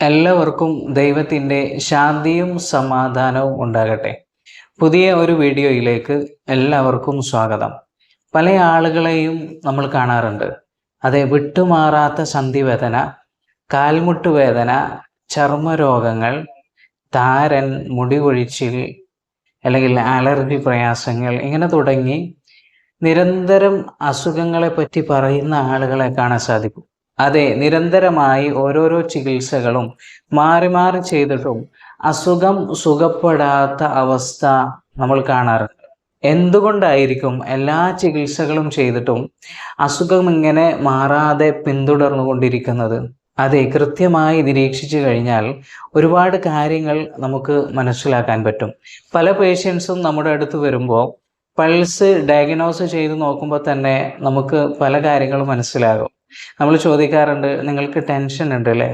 എല്ലാവർക്കും ദൈവത്തിന്റെ ശാന്തിയും സമാധാനവും ഉണ്ടാകട്ടെ. പുതിയ ഒരു വീഡിയോയിലേക്ക് എല്ലാവർക്കും സ്വാഗതം. പല ആളുകളെയും നമ്മൾ കാണാറുണ്ട്. അതെ വിട്ടുമാറാത്ത സന്ധിവേദന കാൽമുട്ട് വേദന ചർമ്മരോഗങ്ങൾ താരൻ മുടി കൊഴിച്ചിൽ അല്ലെങ്കിൽ അലർജി പ്രയാസങ്ങൾ ഇങ്ങനെ തുടങ്ങി നിരന്തരം അസുഖങ്ങളെ പറ്റി പറയുന്ന ആളുകളെ കാണാൻ സാധിക്കും. അതെ നിരന്തരമായി ഓരോരോ ചികിത്സകളും മാറി മാറി ചെയ്തിട്ടും അസുഖം സുഖപ്പെടാത്ത അവസ്ഥ നമ്മൾ കാണാറുണ്ട്. എന്തുകൊണ്ടായിരിക്കും എല്ലാ ചികിത്സകളും ചെയ്തിട്ടും അസുഖം ഇങ്ങനെ മാറാതെ പിന്തുടർന്നുകൊണ്ടിരിക്കുന്നത്? അതെ കൃത്യമായി നിരീക്ഷിച്ചു കഴിഞ്ഞാൽ ഒരുപാട് കാര്യങ്ങൾ നമുക്ക് മനസ്സിലാക്കാൻ പറ്റും. പല പേഷ്യൻസും നമ്മുടെ അടുത്ത് വരുമ്പോൾ പൾസ് ഡയഗ്നോസ് ചെയ്ത് നോക്കുമ്പോൾ തന്നെ നമുക്ക് പല കാര്യങ്ങളും മനസ്സിലാകും. നമ്മൾ ചോദിക്കാറുണ്ട് നിങ്ങൾക്ക് ടെൻഷൻ ഉണ്ട് അല്ലേ?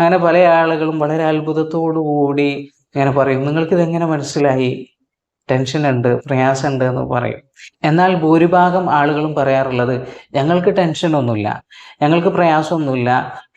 അങ്ങനെ പല ആളുകളും വളരെ അത്ഭുതത്തോടു കൂടി ഇങ്ങനെ പറയും നിങ്ങൾക്ക് ഇതെങ്ങനെ മനസ്സിലായി? ടെൻഷൻ ഉണ്ട് പ്രയാസമുണ്ട് എന്ന് പറയും. എന്നാൽ ഭൂരിഭാഗം ആളുകളും പറയാറുള്ളത് ഞങ്ങൾക്ക് ടെൻഷൻ ഒന്നുമില്ല ഞങ്ങൾക്ക് പ്രയാസമൊന്നുമില്ല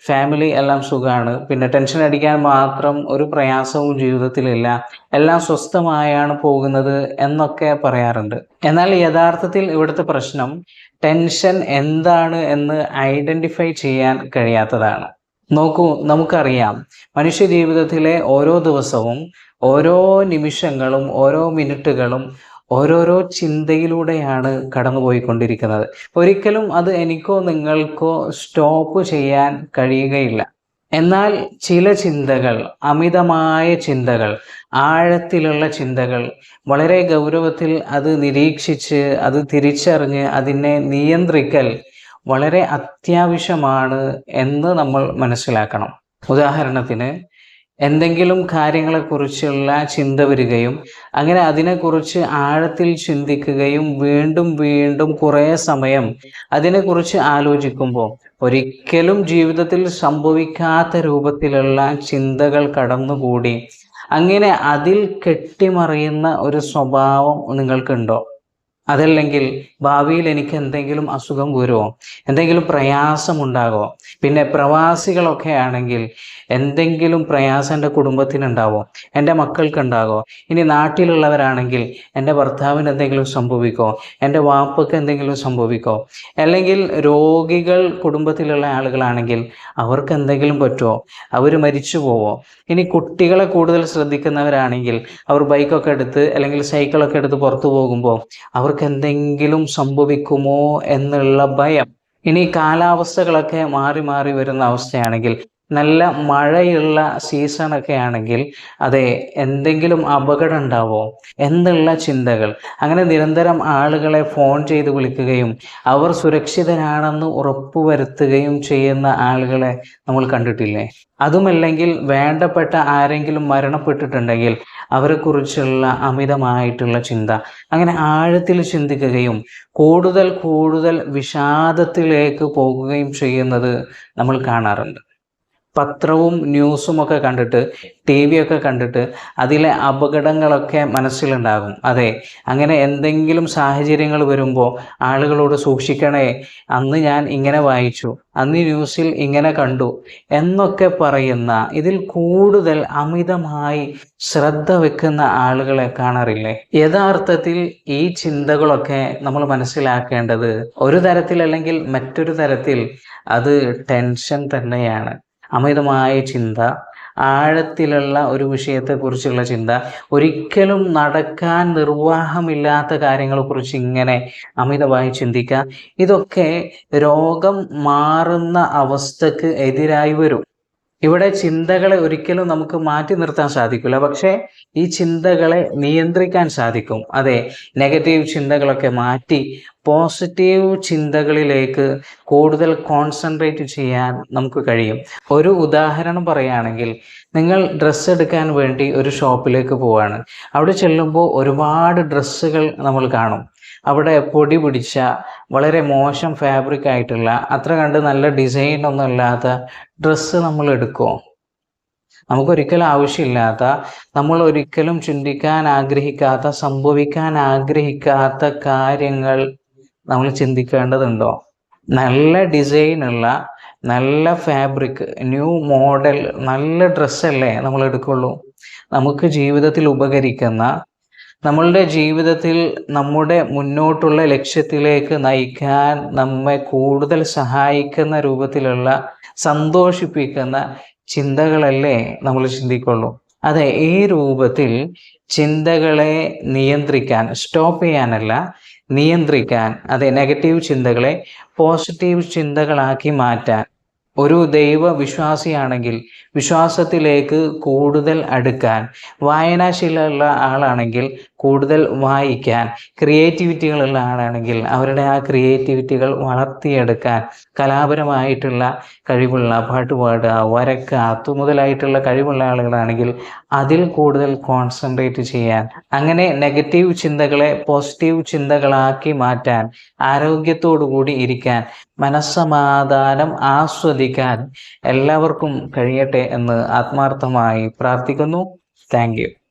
ഫാമിലി എല്ലാം സുഖമാണ് പിന്നെ ടെൻഷൻ അടിക്കാൻ മാത്രം ഒരു പ്രയാസവും ജീവിതത്തിലില്ല. എല്ലാം സ്വസ്ഥമായാണ് പോകുന്നത് എന്നൊക്കെ പറയാറുണ്ട്. എന്നാൽ യഥാർത്ഥത്തിൽ ഇവിടുത്തെ പ്രശ്നം ടെൻഷൻ എന്താണ് എന്ന് ഐഡന്റിഫൈ ചെയ്യാൻ കഴിയാത്തതാണ്. നോക്കൂ നമുക്കറിയാം. മനുഷ്യ ജീവിതത്തിലെ ഓരോ ദിവസവും ഓരോ നിമിഷങ്ങളും ഓരോ മിനിറ്റുകളും ഓരോരോ ചിന്തയിലൂടെയാണ് കടന്നുപോയിക്കൊണ്ടിരിക്കുന്നത്. ഒരിക്കലും അത് എനിക്കോ നിങ്ങൾക്കോ സ്റ്റോപ്പ് ചെയ്യാൻ കഴിയുകയില്ല. എന്നാൽ ചില ചിന്തകൾ അമിതമായ ചിന്തകൾ ആഴത്തിലുള്ള ചിന്തകൾ വളരെ ഗൗരവത്തിൽ അത് നിരീക്ഷിച്ച് അത് തിരിച്ചറിഞ്ഞ് അതിനെ നിയന്ത്രിക്കൽ വളരെ അത്യാവശ്യമാണ് എന്ന് നമ്മൾ മനസ്സിലാക്കണം. ഉദാഹരണത്തിന് എന്തെങ്കിലും കാര്യങ്ങളെക്കുറിച്ചുള്ള ചിന്ത വരികയും അങ്ങനെ അതിനെക്കുറിച്ച് ആഴത്തിൽ ചിന്തിക്കുകയും വീണ്ടും വീണ്ടും കുറേ സമയം അതിനെക്കുറിച്ച് ആലോചിക്കുമ്പോൾ ഒരിക്കലും ജീവിതത്തിൽ സംഭവിക്കാത്ത രൂപത്തിലുള്ള ചിന്തകൾ കടന്നുകൂടി. അങ്ങനെ അതിൽ കെട്ടിമറിയുന്ന ഒരു സ്വഭാവം നിങ്ങൾക്കുണ്ടോ? അതല്ലെങ്കിൽ ഭാവിയിൽ എനിക്ക് എന്തെങ്കിലും അസുഖം വരുമോ എന്തെങ്കിലും പ്രയാസമുണ്ടാകുമോ പിന്നെ പ്രവാസികളൊക്കെ ആണെങ്കിൽ എന്തെങ്കിലും പ്രയാസം എന്റെ കുടുംബത്തിനുണ്ടാവോ? എന്റെ മക്കൾക്കുണ്ടാകോ? ഇനി നാട്ടിലുള്ളവരാണെങ്കിൽ എന്റെ ഭർത്താവിന് എന്തെങ്കിലും സംഭവിക്കോ? എന്റെ വാപ്പക്ക് എന്തെങ്കിലും സംഭവിക്കോ? അല്ലെങ്കിൽ രോഗികൾ കുടുംബത്തിലുള്ള ആളുകളാണെങ്കിൽ അവർക്ക് എന്തെങ്കിലും പറ്റുമോ അവർ മരിച്ചു പോവോ? ഇനി കുട്ടികളെ കൂടുതൽ ശ്രദ്ധിക്കുന്നവരാണെങ്കിൽ അവർ ബൈക്കൊക്കെ എടുത്ത് അല്ലെങ്കിൽ സൈക്കിളൊക്കെ എടുത്ത് പുറത്തു പോകുമ്പോൾ അവർ അവർക്ക് എന്തെങ്കിലും സംഭവിക്കുമോ എന്നുള്ള ഭയം. ഇനി കാലാവസ്ഥകളൊക്കെ മാറി മാറി വരുന്ന അവസ്ഥയാണെങ്കിൽ നല്ല മഴയുള്ള സീസണൊക്കെ ആണെങ്കിൽ അതെ എന്തെങ്കിലും അപകടം ഉണ്ടാവോ? എന്നുള്ള ചിന്തകൾ. അങ്ങനെ നിരന്തരം ആളുകളെ ഫോൺ ചെയ്ത് വിളിക്കുകയും അവർ സുരക്ഷിതരാണെന്ന് ഉറപ്പുവരുത്തുകയും ചെയ്യുന്ന ആളുകളെ നമ്മൾ കണ്ടിട്ടില്ലേ? അതുമല്ലെങ്കിൽ വേണ്ടപ്പെട്ട ആരെങ്കിലും മരണപ്പെട്ടിട്ടുണ്ടെങ്കിൽ അവരെക്കുറിച്ചുള്ള അമിതമായിട്ടുള്ള ചിന്ത. അങ്ങനെ ആഴത്തിൽ ചിന്തിക്കുകയും കൂടുതൽ കൂടുതൽ വിഷാദത്തിലേക്ക് പോകുകയും ചെയ്യുന്നത് നമ്മൾ കാണാറുണ്ട്. പത്രവും ന്യൂസും ഒക്കെ കണ്ടിട്ട് ടി വി ഒക്കെ കണ്ടിട്ട് അതിലെ അപകടങ്ങളൊക്കെ മനസ്സിലുണ്ടാകും. അതെ അങ്ങനെ എന്തെങ്കിലും സാഹചര്യങ്ങൾ വരുമ്പോൾ ആളുകളോട് സൂക്ഷിക്കണേ അന്ന് ഞാൻ ഇങ്ങനെ വായിച്ചു അന്ന് ന്യൂസിൽ ഇങ്ങനെ കണ്ടു എന്നൊക്കെ പറയുന്ന ഇതിൽ കൂടുതൽ അമിതമായി ശ്രദ്ധ വെക്കുന്ന ആളുകളെ കാണാറില്ലേ? യഥാർത്ഥത്തിൽ ഈ ചിന്തകളൊക്കെ നമ്മൾ മനസ്സിലാക്കേണ്ടത് ഒരു തരത്തിൽ അല്ലെങ്കിൽ മറ്റൊരു തരത്തിൽ അത് ടെൻഷൻ തന്നെയാണ്. അമിതമായ ചിന്ത ആഴത്തിലുള്ള ഒരു വിഷയത്തെക്കുറിച്ചുള്ള ചിന്ത ഒരിക്കലും നടക്കാൻ നിർവാഹമില്ലാത്ത കാര്യങ്ങളെക്കുറിച്ച് ഇങ്ങനെ അമിതമായി ചിന്തിക്കുക. ഇതൊക്കെ രോഗം മാറുന്ന അവസ്ഥക്ക് എതിരായി വരും. ഇവിടെ ചിന്തകളെ ഒരിക്കലും നമുക്ക് മാറ്റി നിർത്താൻ സാധിക്കില്ല പക്ഷേ ഈ ചിന്തകളെ നിയന്ത്രിക്കാൻ സാധിക്കും. അതെ നെഗറ്റീവ് ചിന്തകളൊക്കെ മാറ്റി പോസിറ്റീവ് ചിന്തകളിലേക്ക് കൂടുതൽ കോൺസെൻട്രേറ്റ് ചെയ്യാൻ നമുക്ക് കഴിയും. ഒരു ഉദാഹരണം പറയുകയാണെങ്കിൽ നിങ്ങൾ ഡ്രസ്സ് എടുക്കാൻ വേണ്ടി ഒരു ഷോപ്പിലേക്ക് പോവാണ്. അവിടെ ചെല്ലുമ്പോൾ ഒരുപാട് ഡ്രസ്സുകൾ നമ്മൾ കാണും. അവിടെ പൊടി പിടിച്ച വളരെ മോശം ഫാബ്രിക് ആയിട്ടുള്ള അത്ര കണ്ട് നല്ല ഡിസൈൻ ഒന്നും ഇല്ലാത്ത ഡ്രസ്സ് നമ്മൾ എടുക്കുമോ നമുക്കൊരിക്കലും ആവശ്യമില്ലാത്ത നമ്മൾ ഒരിക്കലും ചിന്തിക്കാൻ ആഗ്രഹിക്കാത്ത സംഭവിക്കാൻ ആഗ്രഹിക്കാത്ത കാര്യങ്ങൾ നമ്മൾ ചിന്തിക്കേണ്ടതുണ്ടോ? നല്ല ഡിസൈനുള്ള നല്ല ഫാബ്രിക് ന്യൂ മോഡൽ നല്ല ഡ്രസ്സല്ലേ നമ്മൾ എടുക്കുള്ളൂ? നമുക്ക് ജീവിതത്തിൽ ഉപകരിക്കുന്ന നമ്മളുടെ ജീവിതത്തിൽ നമ്മുടെ മുന്നോട്ടുള്ള ലക്ഷ്യത്തിലേക്ക് നയിക്കാൻ നമ്മെ കൂടുതൽ സഹായിക്കുന്ന രൂപത്തിലുള്ള സന്തോഷിപ്പിക്കുന്ന ചിന്തകളല്ലേ നമ്മൾ ചിന്തിക്കുള്ളൂ. അതെ ഈ രൂപത്തിൽ ചിന്തകളെ നിയന്ത്രിക്കാൻ സ്റ്റോപ്പ് ചെയ്യാനല്ല നിയന്ത്രിക്കാൻ അതെ നെഗറ്റീവ് ചിന്തകളെ പോസിറ്റീവ് ചിന്തകളാക്കി മാറ്റാൻ ഒരു ദൈവ വിശ്വാസിയാണെങ്കിൽ വിശ്വാസത്തിലേക്ക് കൂടുതൽ അടുക്കാൻ വായനാശീലമുള്ള ആളാണെങ്കിൽ കൂടുതൽ വായിക്കാൻ ക്രിയേറ്റിവിറ്റികളുള്ള ആളാണെങ്കിൽ അവരുടെ ആ ക്രിയേറ്റിവിറ്റികൾ വളർത്തിയെടുക്കാൻ കലാപരമായിട്ടുള്ള കഴിവുള്ള പാട്ടുപാടുക വരക്കുക അതുമുതലായിട്ടുള്ള കഴിവുള്ള ആളുകളാണെങ്കിൽ അതിൽ കൂടുതൽ കോൺസെൻട്രേറ്റ് ചെയ്യാൻ അങ്ങനെ നെഗറ്റീവ് ചിന്തകളെ പോസിറ്റീവ് ചിന്തകളാക്കി മാറ്റാൻ ആരോഗ്യത്തോടു കൂടി ഇരിക്കാൻ മനസ്സമാധാനം ആസ്വദിക്കാൻ എല്ലാവർക്കും കഴിയട്ടെ എന്ന് ആത്മാർത്ഥമായി പ്രാർത്ഥിക്കുന്നു. താങ്ക്